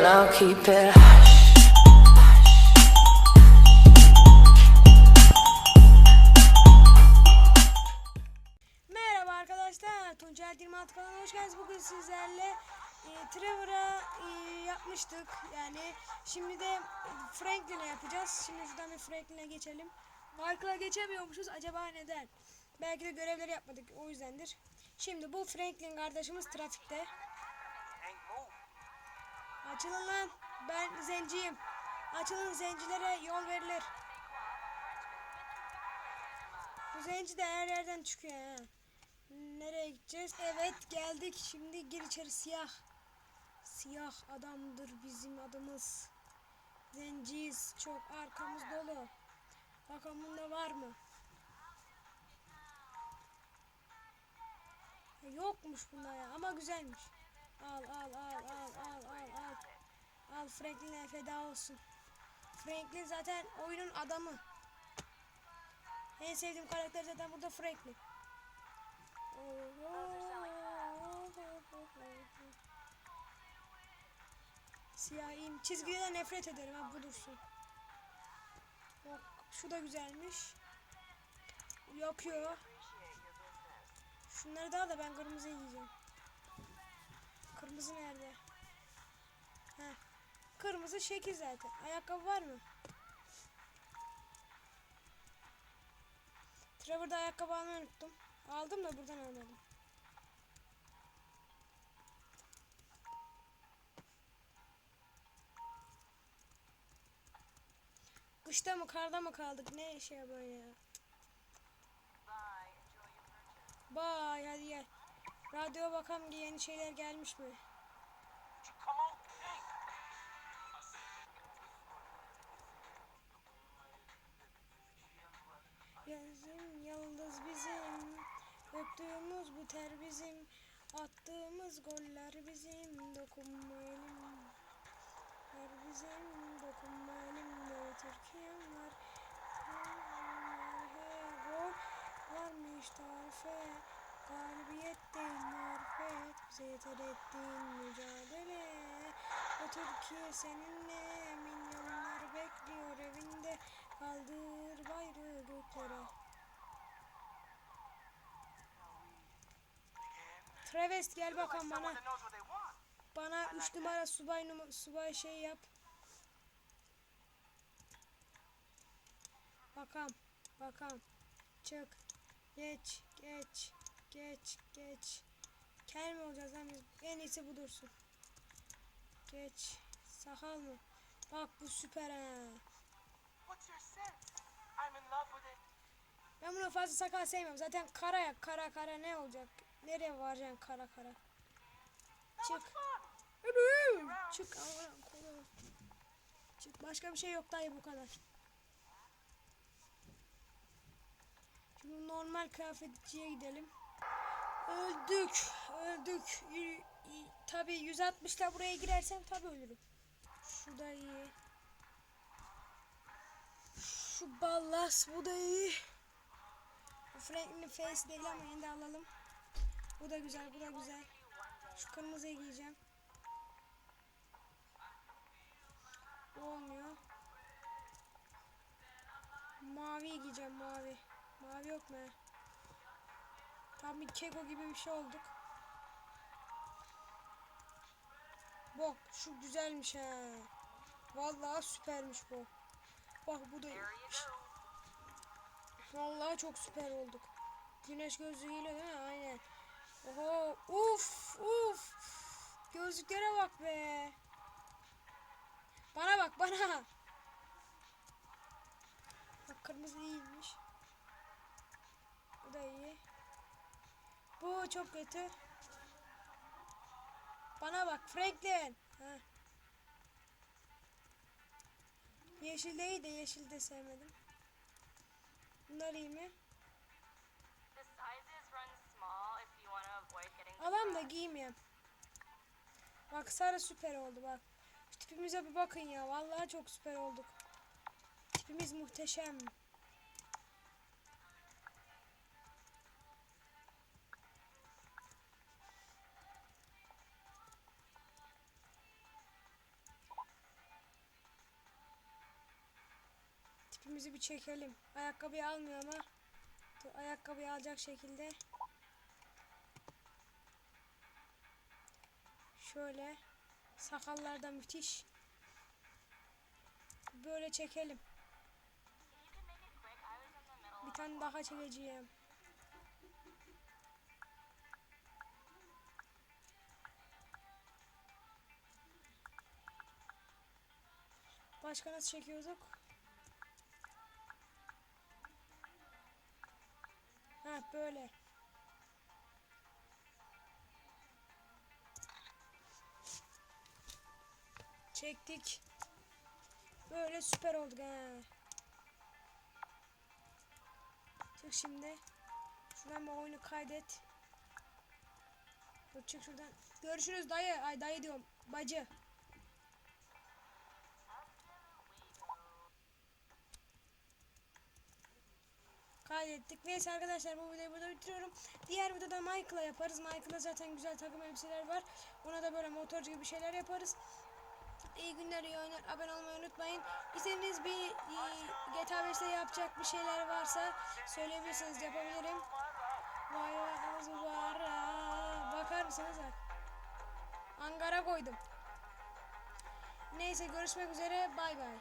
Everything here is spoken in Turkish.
and I'll keep it. Merhaba arkadaşlar. Tuncel 26 kanalına hoş geldiniz. Bugün sizlerle e, Trevor'a e, yapmıştık. Yani şimdi de Franklin'e yapacağız. Şimdi şuradan bir Franklin'e geçelim. Michael'a geçemiyormuşuz. Acaba neden? Belki de görevleri yapmadık. O yüzdendir. Şimdi bu Franklin kardeşimiz trafikte. Açılın lan. Ben zenciyim. Açılın zencilere yol verilir. Bu zenci de her yerden çıkıyor ha. Nereye gideceğiz? Evet geldik. Şimdi gir içeri siyah. Siyah adamdır bizim adımız. Zenciyiz. Çok arkamız dolu. Bakalım bunda var mı? Yokmuş bunda ya ama güzelmiş. Al al al al al al al. Franklin'e feda olsun. Franklin zaten oyunun adamı. En sevdiğim karakter zaten burada Franklin. Siyahim. Çizgiden nefret ederim ha bu dursun. Bak şu da güzelmiş. Yakıyor. Şunları daha da ben kırmızı yiyeceğim. Kırmızı nerede? Heh. Kırmızı şekil zaten. Ayakkabı var mı? Trevor'da ayakkabı almayı unuttum. Aldım da buradan almadım. Kışta mı karda mı kaldık? Ne şey böyle ya. Bye hadi gel. Radyo bakalım yeni şeyler gelmiş mi? Öptüğümüz bu ter bizim, attığımız goller bizim, dokunma elim. Her bizim, dokunma elimde Türkiye'm var. Her gol varmış tarife, galibiyet değil marifet, bize yeter ettiğin mücadele. O Türkiye seninle, milyonlar bekliyor evinde, kaldır bayrağı göklere. Travis gel bakalım bana. Bana 3 numara subay numara subay şey yap. Bakalım. Bakalım. Çık. Geç. Geç. Geç. Geç. Kel mi olacağız lan biz? En iyisi bu dursun. Geç. Sakal mı? Bak bu süper ha. Ben bunu fazla sakal sevmiyorum. Zaten kara ya. Kara kara ne olacak? Nereye varacaksın kara kara? Çık. Çık. Çık. Başka bir şey yok dayı bu kadar. Şimdi normal kıyafetçiye gidelim. Öldük. Öldük. Y- Tabii 160'la buraya girersem tabii ölürüm. Şu da iyi. Şu ballas bu da iyi. Bu Franklin face değil ama yine de alalım. Bu da güzel, bu da güzel. Şu kırmızıyı giyeceğim. Bu olmuyor. Mavi giyeceğim, mavi. Mavi yok mu? Tam bir keko gibi bir şey olduk. Bak şu güzelmiş ha. Vallahi süpermiş bu. Bak bu da iyiymiş. Vallahi çok süper olduk. Güneş gözlüğüyle değil mi? Aynen. Oho, uf, uf. Gözlüklere bak be. Bana bak, bana. Bak kırmızı iyiymiş. Bu da iyi. Bu çok kötü. Bana bak Franklin. Ha. Yeşil değil de yeşil de sevmedim. Bunlar iyi mi? Alam da giymeyeyim. Bak sarı süper oldu bak. Şu tipimize bir bakın ya. Vallahi çok süper olduk. Tipimiz muhteşem. Tipimizi bir çekelim. Ayakkabıyı almıyor ama. Dur, ayakkabıyı alacak şekilde Şöyle. Sakallar da müthiş. Böyle çekelim. Bir tane daha çekeceğim. Başka nasıl çekiyorduk? Ha böyle. Çektik. Böyle süper olduk ha. Çık şimdi. Şuradan bir oyunu kaydet. Dur çık şuradan. Görüşürüz dayı. Ay dayı diyorum. Bacı. Kaydettik. Neyse arkadaşlar bu videoyu burada bitiriyorum. Diğer videoda Michael'a yaparız. Michael'da zaten güzel takım elbiseler var. Ona da böyle motorcu gibi şeyler yaparız. İyi günler, iyi oyunlar. Abone olmayı unutmayın. İstediğiniz bir e, GTA 5'te yapacak bir şeyler varsa söyleyebilirsiniz. Yapabilirim. Vay ağzı var. Bakar mısınız? Angara koydum. Neyse görüşmek üzere. Bay bay.